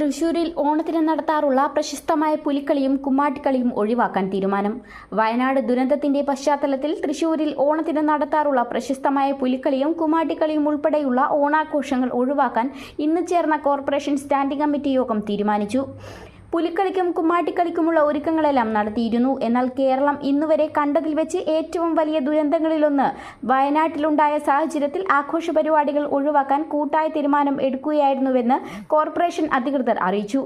തൃശൂരിൽ ഓണത്തിന് നടത്താറുള്ള പ്രശസ്തമായ പുലിക്കളിയും കുമ്മാട്ടിക്കളിയും ഒഴിവാക്കാൻ തീരുമാനം. വയനാട് ദുരന്തത്തിന്റെ പശ്ചാത്തലത്തിൽ തൃശൂരിൽ ഓണത്തിന് നടത്താറുള്ള പ്രശസ്തമായ പുലിക്കളിയും കുമ്മാട്ടിക്കളിയും ഉൾപ്പെടെയുള്ള ഓണാഘോഷങ്ങൾ ഒഴിവാക്കാൻ ഇന്ന് ചേർന്ന കോർപ്പറേഷൻ സ്റ്റാൻഡിംഗ് കമ്മിറ്റി യോഗം തീരുമാനിച്ചു. പുലിക്കളിക്കും കുമ്മാട്ടിക്കളിക്കുമുള്ള ഒരുക്കങ്ങളെല്ലാം നടത്തിയിരുന്നു. എന്നാൽ കേരളം ഇന്നുവരെ കണ്ടതിൽ വെച്ച് ഏറ്റവും വലിയ ദുരന്തങ്ങളിലൊന്ന് വയനാട്ടിലുണ്ടായ സാഹചര്യത്തിൽ ആഘോഷ പരിപാടികൾ ഒഴിവാക്കാൻ കൂട്ടായ തീരുമാനം എടുക്കുകയായിരുന്നുവെന്ന് കോർപ്പറേഷൻ അധികൃതർ അറിയിച്ചു.